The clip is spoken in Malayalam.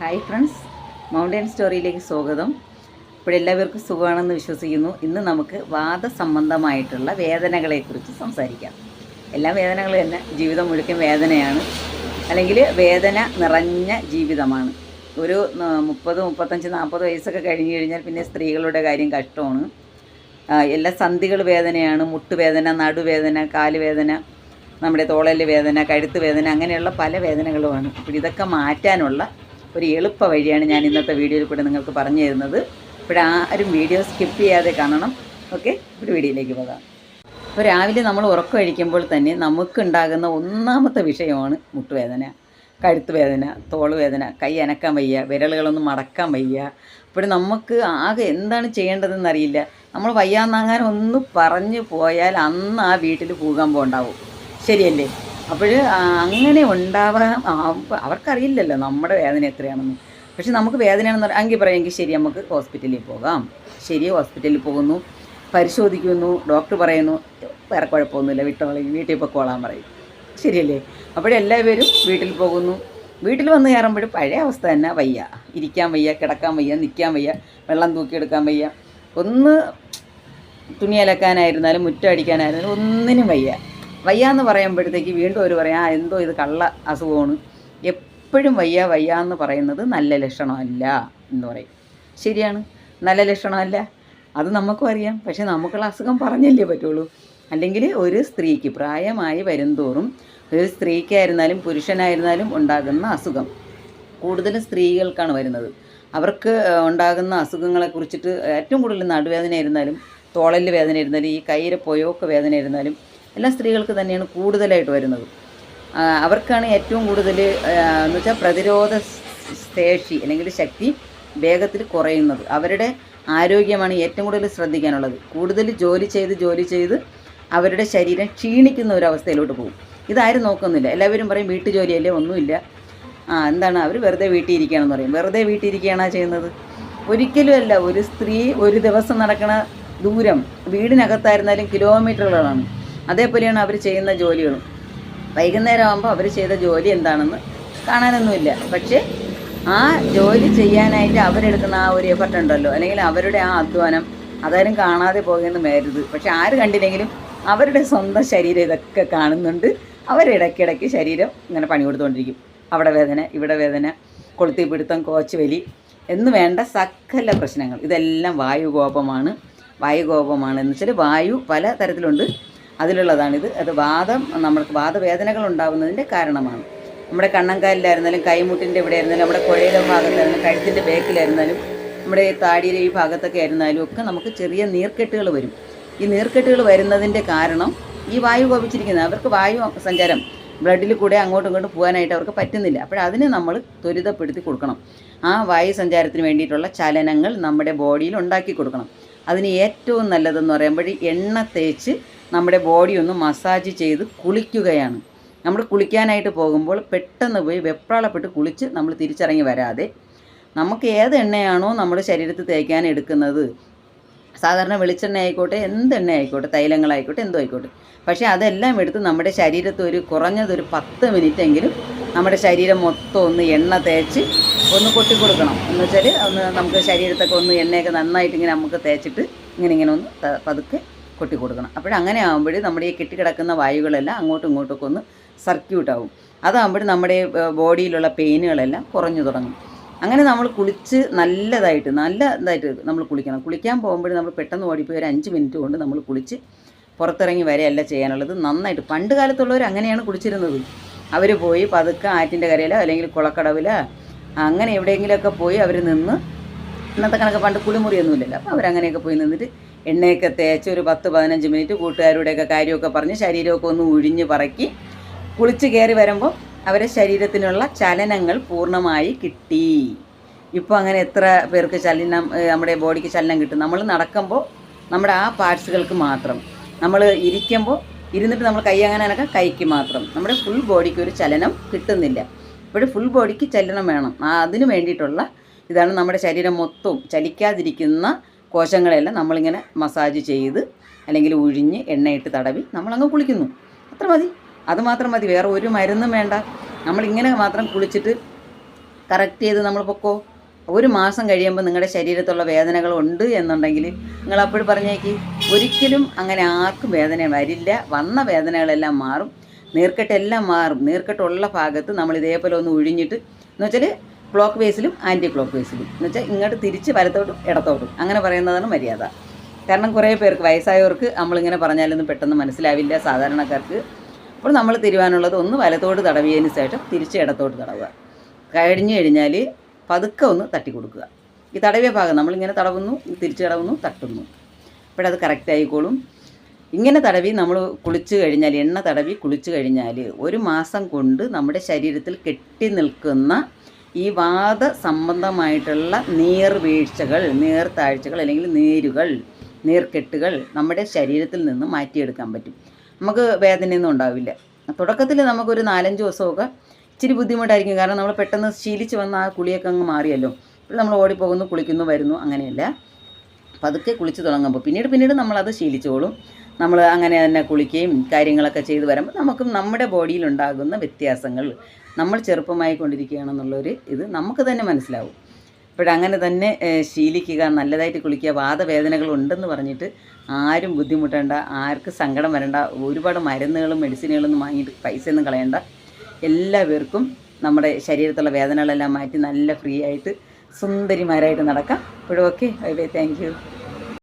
ഹായ് ഫ്രണ്ട്സ് മൗണ്ടൻ സ്റ്റോറിയിലേക്ക് സ്വാഗതം. ഇപ്പോൾ എല്ലാവർക്കും സുഖമാണെന്ന് വിശ്വസിക്കുന്നു. ഇന്ന് നമുക്ക് വാദസംബന്ധമായിട്ടുള്ള വേദനകളെക്കുറിച്ച് സംസാരിക്കാം. എല്ലാ വേദനകളും തന്നെ ജീവിതം മുഴുക്കൻ വേദനയാണ്. അല്ലെങ്കിൽ വേദന നിറഞ്ഞ ജീവിതമാണ്. ഒരു മുപ്പത് മുപ്പത്തഞ്ച് നാൽപ്പത് വയസ്സൊക്കെ കഴിഞ്ഞ് കഴിഞ്ഞാൽ പിന്നെ സ്ത്രീകളുടെ കാര്യം കഷ്ടമാണ്. എല്ലാ സന്ധികൾ വേദനയാണ്. മുട്ടുവേദന നടുവേദന കാലുവേദന നമ്മുടെ തോളൽ വേദന കഴുത്ത് വേദന അങ്ങനെയുള്ള പല വേദനകളുമാണ്. അപ്പോൾ ഇതൊക്കെ മാറ്റാനുള്ള ഒരു എളുപ്പ വഴിയാണ് ഞാൻ ഇന്നത്തെ വീഡിയോയിൽ കൂടെ നിങ്ങൾക്ക് പറഞ്ഞു തരുന്നത്. ഇപ്പോൾ ആരും വീഡിയോ സ്കിപ്പ് ചെയ്യാതെ കാണണം. ഓക്കെ ഒരു വീഡിയോയിലേക്ക് പോകാം. അപ്പോൾ രാവിലെ നമ്മൾ ഉറക്കം കഴിക്കുമ്പോൾ തന്നെ നമുക്കുണ്ടാകുന്ന ഒന്നാമത്തെ വിഷയമാണ് മുട്ടുവേദന കഴുത്ത് വേദന തോൾ വേദന കൈ അനക്കാൻ വയ്യ വിരലുകളൊന്നും മടക്കാൻ വയ്യ. അപ്പോൾ നമുക്ക് ആകെ എന്താണ് ചെയ്യേണ്ടതെന്ന് അറിയില്ല. നമ്മൾ വയ്യാന്നാങ്ങാൻ ഒന്ന് പറഞ്ഞു പോയാൽ അന്ന് ആ വീട്ടിൽ പോകാൻ ഉണ്ടാവും ശരിയല്ലേ? അപ്പോൾ അങ്ങനെ ഉണ്ടാവാൻ അവർക്കറിയില്ലല്ലോ നമ്മുടെ വേദന എത്രയാണെന്ന്. പക്ഷെ നമുക്ക് വേദനയാണെന്ന് പറയാം എങ്കിൽ പറയാം ശരി നമുക്ക് ഹോസ്പിറ്റലിൽ പോകാം. ശരി ഹോസ്പിറ്റലിൽ പോകുന്നു പരിശോധിക്കുന്നു ഡോക്ടർ പറയുന്നു വേറെ കുഴപ്പമൊന്നുമില്ല വിട്ടോളി വീട്ടിൽ പൊക്കോളാൻ പറയും. ശരിയല്ലേ? അപ്പോഴെല്ലാവരും വീട്ടിൽ പോകുന്നു. വീട്ടിൽ വന്ന് കയറുമ്പോഴും പഴയ അവസ്ഥ തന്നെ വയ്യ. ഇരിക്കാൻ വയ്യ കിടക്കാൻ വയ്യ നിൽക്കാൻ വയ്യ വെള്ളം തൂക്കിയെടുക്കാൻ വയ്യ. ഒന്ന് തുണി അലക്കാനായിരുന്നാലും മുറ്റം അടിക്കാനായിരുന്നാലും ഒന്നിനും വയ്യ. വയ്യ എന്ന് പറയുമ്പോഴത്തേക്ക് വീണ്ടും ഒരു പറയാം ആ എന്തോ ഇത് കള്ള അസുഖമാണ്. എപ്പോഴും വയ്യ വയ്യ എന്ന് പറയുന്നത് നല്ല ലക്ഷണമല്ല എന്ന് പറയും. ശരിയാണ്? നല്ല ലക്ഷണമല്ല? അത് നമുക്കും അറിയാം. പക്ഷെ നമുക്കുള്ള അസുഖം പറഞ്ഞല്ലേ പറ്റുള്ളൂ. അല്ലെങ്കിൽ ഒരു സ്ത്രീക്ക് പ്രായമായി വരുംതോറും ഒരു സ്ത്രീക്കായിരുന്നാലും പുരുഷനായിരുന്നാലും ഉണ്ടാകുന്ന അസുഖം. കൂടുതലും സ്ത്രീകൾക്കാണ് വരുന്നത്. അവർക്ക് ഉണ്ടാകുന്ന അസുഖങ്ങളെ കുറിച്ചിട്ട് ഏറ്റവും കൂടുതൽ നടുവേദന ഇരുന്നാലും തോളൽ വേദന ഇരുന്നാലും ഈ കയ്യിലെ പൊയോക്ക് വേദന ആയിരുന്നാലും എല്ലാ സ്ത്രീകൾക്ക് തന്നെയാണ് കൂടുതലായിട്ട് വരുന്നത്. അവർക്കാണ് ഏറ്റവും കൂടുതൽ എന്ന് വെച്ചാൽ പ്രതിരോധ ശേഷി അല്ലെങ്കിൽ ശക്തി വേഗത്തിൽ കുറയുന്നത്. അവരുടെ ആരോഗ്യമാണ് ഏറ്റവും കൂടുതൽ ശ്രദ്ധിക്കാനുള്ളത്. കൂടുതൽ ജോലി ചെയ്ത് ജോലി ചെയ്ത് അവരുടെ ശരീരം ക്ഷീണിക്കുന്ന ഒരു അവസ്ഥയിലോട്ട് പോകും. ഇതാരും നോക്കുന്നില്ല. എല്ലാവരും പറയും വീട്ടു ജോലിയല്ലേ ഒന്നുമില്ല. ആ എന്താണ്? അവർ വെറുതെ വീട്ടിൽ ഇരിക്കുകയാണെന്ന് പറയും. വെറുതെ വീട്ടിൽ ചെയ്യുന്നത്? ഒരിക്കലും അല്ല. ഒരു സ്ത്രീ ഒരു ദിവസം നടക്കണ ദൂരം വീടിനകത്തായിരുന്നാലും കിലോമീറ്ററുകളാണ്. അതേപോലെയാണ് അവർ ചെയ്യുന്ന ജോലികളും. വൈകുന്നേരം ആകുമ്പോൾ അവർ ചെയ്ത ജോലി എന്താണെന്ന് കാണാനൊന്നുമില്ല. പക്ഷേ ആ ജോലി ചെയ്യാനായിട്ട് അവരെടുക്കുന്ന ആ ഒരു എഫർട്ട് ഉണ്ടല്ലോ. അല്ലെങ്കിൽ അവരുടെ ആ അധ്വാനം അതാരും കാണാതെ പോകുമെന്ന് മേരുത് പക്ഷെ ആര് കണ്ടില്ലെങ്കിലും അവരുടെ സ്വന്തം ശരീരം ഇതൊക്കെ കാണുന്നുണ്ട്. അവരിടയ്ക്കിടയ്ക്ക് ശരീരം ഇങ്ങനെ പണി കൊടുത്തുകൊണ്ടിരിക്കും അവിടെ വേദന ഇവിടെ വേദന കൊളുത്തി പിടുത്തം കോച്ച് വലി എന്ന് വേണ്ട സകല പ്രശ്നങ്ങൾ. ഇതെല്ലാം വായുകോപമാണ്. വായുകോപമാണ്. എന്ന് വെച്ചാൽ വായു പല തരത്തിലുണ്ട് അതിലുള്ളതാണിത്. അത് വാദം നമ്മൾക്ക് വാദവേദനകൾ ഉണ്ടാകുന്നതിന്റെ കാരണമാണ്. നമ്മുടെ കണ്ണങ്കാലിലായിരുന്നാലും കൈമുട്ടിന്റെ ഇവിടെ ആയിരുന്നാലും നമ്മുടെ കുഴയിലെ ഭാഗത്തായിരുന്നാലും കഴുത്തിന്റെ ബേക്കിലായിരുന്നാലും നമ്മുടെ ഈ താടിയിലെ ഈ ഭാഗത്തൊക്കെ ആയിരുന്നാലും ഒക്കെ നമുക്ക് ചെറിയ നീർക്കെട്ടുകൾ വരും. ഈ നീർക്കെട്ടുകൾ വരുന്നതിന്റെ കാരണം ഈ വായു കോപിച്ചിരിക്കുന്നത് അവർക്ക് വായു സഞ്ചാരം ബ്ലഡിൽ കൂടെ അങ്ങോട്ടും ഇങ്ങോട്ടും പോകാനായിട്ട് അവർക്ക് പറ്റുന്നില്ല. അപ്പോൾ അതിനെ നമ്മൾ ത്വരിതപ്പെടുത്തി കൊടുക്കണം. ആ വായു സഞ്ചാരത്തിന് വേണ്ടിയിട്ടുള്ള ചലനങ്ങൾ നമ്മുടെ ബോഡിയിൽ ഉണ്ടാക്കി കൊടുക്കണം. അതിന് ഏറ്റവും നല്ലതെന്ന് പറയുമ്പോൾ എണ്ണ തേച്ച് നമ്മുടെ ബോഡി ഒന്ന് മസാജ് ചെയ്ത് കുളിക്കുകയാണ്. നമ്മൾ കുളിക്കാനായിട്ട് പോകുമ്പോൾ പെട്ടെന്ന് പോയി വെപ്രാളപ്പെട്ട് കുളിച്ച് നമ്മൾ തിരിച്ചിറങ്ങി വരാതെ നമുക്ക് ഏത് എണ്ണയാണോ നമ്മുടെ ശരീരത്തിൽ തേക്കാൻ എടുക്കുന്നത്? സാധാരണ വെളിച്ചെണ്ണ ആയിക്കോട്ടെ എന്തെണ്ണ ആയിക്കോട്ടെ തൈലങ്ങളായിക്കോട്ടെ എന്തോ ആയിക്കോട്ടെ. പക്ഷേ അതെല്ലാം എടുത്ത് നമ്മുടെ ശരീരത്തിൽ ഒരു കുറഞ്ഞതൊരു പത്ത് മിനിറ്റ് എങ്കിലും നമ്മുടെ ശരീരം മൊത്തം ഒന്ന് എണ്ണ തേച്ച് ഒന്ന് കൊട്ടിക്കൊടുക്കണം എന്ന് വെച്ചാൽ ഒന്ന് നമുക്ക് ശരീരത്തൊക്കെ ഒന്ന് എണ്ണയൊക്കെ നന്നായിട്ട് ഇങ്ങനെ നമുക്ക് തേച്ചിട്ട് ഇങ്ങനെ ഇങ്ങനെ ഒന്ന് പതുക്കെ കൊട്ടി കൊടുക്കണം അപ്പോഴങ്ങനെ ആകുമ്പോഴേ നമ്മുടെ ഈ കെട്ടിക്കിടക്കുന്ന വായുകളെല്ലാം അങ്ങോട്ടും ഇങ്ങോട്ടൊക്കെ ഒന്ന് സർക്യൂട്ട് ആവും. അതാകുമ്പോൾ നമ്മുടെ ബോഡിയിലുള്ള പെയിനുകളെല്ലാം കുറഞ്ഞു തുടങ്ങും. അങ്ങനെ നമ്മൾ കുളിച്ച് നല്ലതായിട്ട് നല്ല ഇതായിട്ട് നമ്മൾ കുളിക്കണം. കുളിക്കാൻ പോകുമ്പോൾ നമ്മൾ പെട്ടെന്ന് ഓടിപ്പോയി ഒരു അഞ്ച് മിനിറ്റ് കൊണ്ട് നമ്മൾ കുളിച്ച് പുറത്തിറങ്ങി വരെയല്ല ചെയ്യാനുള്ളത്. നന്നായിട്ട് പണ്ട് കാലത്തുള്ളവർ അങ്ങനെയാണ് കുളിച്ചിരുന്നത്. അവർ പോയി പതുക്കെ ആറ്റിന്റെ കരയിലോ അല്ലെങ്കിൽ കുളക്കടവിലോ അങ്ങനെ എവിടെയെങ്കിലുമൊക്കെ പോയി അവർ നിന്ന് ഇന്നത്തെ കണക്ക് പണ്ട് കുളിമുറിയൊന്നുമില്ലല്ലോ. അപ്പോൾ അവരങ്ങനെയൊക്കെ പോയി നിന്നിട്ട് എണ്ണയൊക്കെ തേച്ച് ഒരു പത്ത് പതിനഞ്ച് മിനിറ്റ് കൂട്ടുകാരുടെയൊക്കെ കാര്യമൊക്കെ പറഞ്ഞ് ശരീരമൊക്കെ ഒന്ന് ഉഴിഞ്ഞ് പറക്കി കുളിച്ച് കയറി വരുമ്പോൾ അവരെ ശരീരത്തിനുള്ള ചലനങ്ങൾ പൂർണമായി കിട്ടി. ഇപ്പോൾ അങ്ങനെ എത്ര പേർക്ക് ചലനം നമ്മുടെ ബോഡിക്ക് ചലനം കിട്ടും? നമ്മൾ നടക്കുമ്പോൾ നമ്മുടെ ആ പാർട്സുകൾക്ക് മാത്രം. നമ്മൾ ഇരിക്കുമ്പോൾ ഇരുന്നിട്ട് നമ്മൾ കൈ അങ്ങനെ അനക്ക കൈക്ക് മാത്രം. നമ്മുടെ ഫുൾ ബോഡിക്ക് ഒരു ചലനം കിട്ടുന്നില്ല. ഇപ്പോഴും ഫുൾ ബോഡിക്ക് ചലനം വേണം. അതിന് വേണ്ടിയിട്ടുള്ള ഇതാണ് നമ്മുടെ ശരീരം മൊത്തവും ചലിക്കാതിരിക്കുന്ന കോശങ്ങളെല്ലാം നമ്മളിങ്ങനെ മസാജ് ചെയ്ത് അല്ലെങ്കിൽ ഉഴിഞ്ഞ് എണ്ണയിട്ട് തടവി നമ്മളങ്ങ് കുളിക്കുന്നു. അത്ര മതി. അതുമാത്രം മതി. വേറെ ഒരു മരുന്നും വേണ്ട. നമ്മളിങ്ങനെ മാത്രം കുളിച്ചിട്ട് കറക്റ്റ് ചെയ്ത് നമ്മൾ പൊക്കോ? ഒരു മാസം കഴിയുമ്പോൾ നിങ്ങളുടെ ശരീരത്തുള്ള വേദനകളുണ്ട് എന്നുണ്ടെങ്കിൽ നിങ്ങൾ അപ്പോഴും പറഞ്ഞേക്ക് ഒരിക്കലും അങ്ങനെ ആർക്കും വേദന വരില്ല. വന്ന വേദനകളെല്ലാം മാറും. നീർക്കെട്ടെല്ലാം മാറും. നീർക്കെട്ടുള്ള ഭാഗത്ത് നമ്മൾ ഇതേപോലെ ഒന്ന് ഒഴിഞ്ഞിട്ട് എന്ന് വെച്ചാൽ ക്ലോക്ക് വേസിലും ആന്റി ക്ലോക്ക് വേസിലും എന്ന് വെച്ചാൽ ഇങ്ങോട്ട് തിരിച്ച് വലത്തോട്ടും ഇടത്തോട്ടും. അങ്ങനെ പറയുന്നതാണ് മര്യാദ. കാരണം കുറേ പേർക്ക് വയസ്സായവർക്ക് നമ്മളിങ്ങനെ പറഞ്ഞാലൊന്നും പെട്ടെന്ന് മനസ്സിലാവില്ല. സാധാരണക്കാർക്ക് അപ്പോൾ നമ്മൾ തിരുവാനുള്ളത് ഒന്ന് വലത്തോട്ട് തടവിയതിന് ശേഷം തിരിച്ച് ഇടത്തോട്ട് തടവുക. കഴിഞ്ഞു കഴിഞ്ഞാൽ പതുക്കെ ഒന്ന് തട്ടി കൊടുക്കുക. ഈ തടവിയ ഭാഗം നമ്മളിങ്ങനെ തടവുന്നു തിരിച്ച് തടവുന്നു തട്ടുന്നു. അപ്പോഴത് കറക്റ്റ് ആയിക്കോളും. ഇങ്ങനെ തടവി നമ്മൾ കുളിച്ച് കഴിഞ്ഞാൽ എണ്ണ തടവി കുളിച്ച് കഴിഞ്ഞാൽ ഒരു മാസം കൊണ്ട് നമ്മുടെ ശരീരത്തിൽ കെട്ടി നിൽക്കുന്ന ഈ വാദ സംബന്ധമായിട്ടുള്ള നീർവീഴ്ചകൾ നീർത്താഴ്ചകൾ അല്ലെങ്കിൽ നീരുകൾ നീർക്കെട്ടുകൾ നമ്മുടെ ശരീരത്തിൽ നിന്ന് മാറ്റിയെടുക്കാൻ പറ്റും. നമുക്ക് വേദനയൊന്നും ഉണ്ടാവില്ല. തുടക്കത്തിൽ നമുക്കൊരു നാലഞ്ച് ദിവസമൊക്കെ ഇച്ചിരി ബുദ്ധിമുട്ടായിരിക്കും. കാരണം നമ്മൾ പെട്ടെന്ന് ശീലിച്ച് വന്ന ആ കുളിയൊക്കെ അങ്ങ് മാറിയല്ലോ. ഇപ്പോൾ നമ്മൾ ഓടിപ്പോകുന്നു കുളിക്കുന്നു വരുന്നു അങ്ങനെയല്ല. പതുക്കെ കുളിച്ച് തുടങ്ങുമ്പോൾ. പിന്നീട് പിന്നീട് നമ്മളത് ശീലിച്ചോളും. നമ്മൾ അങ്ങനെ തന്നെ കുളിക്കുകയും കാര്യങ്ങളൊക്കെ ചെയ്തു വരുമ്പോൾ നമുക്കും നമ്മുടെ ബോഡിയിലുണ്ടാകുന്ന വ്യത്യാസങ്ങൾ നമ്മൾ ചെറുപ്പമായി കൊണ്ടിരിക്കുകയാണെന്നുള്ളൊരു ഇത് നമുക്ക് തന്നെ മനസ്സിലാവും. അപ്പോഴങ്ങനെ തന്നെ ശീലിക്കുക നല്ലതായിട്ട് കുളിക്കുക വാദവേദനകൾ ഉണ്ടെന്ന് പറഞ്ഞിട്ട് ആരും ബുദ്ധിമുട്ടേണ്ട ആർക്ക് സങ്കടം വരണ്ട ഒരുപാട് മരുന്നുകളും മെഡിസിനുകളൊന്നും വാങ്ങിയിട്ട് പൈസയൊന്നും കളയണ്ട. എല്ലാവർക്കും നമ്മുടെ ശരീരത്തുള്ള വേദനകളെല്ലാം മാറ്റി നല്ല ഫ്രീ ആയിട്ട് സുന്ദരിമാരായിട്ട് നടക്കാം. ഇപ്പോഴും ഓക്കെ ബൈ ബൈ താങ്ക്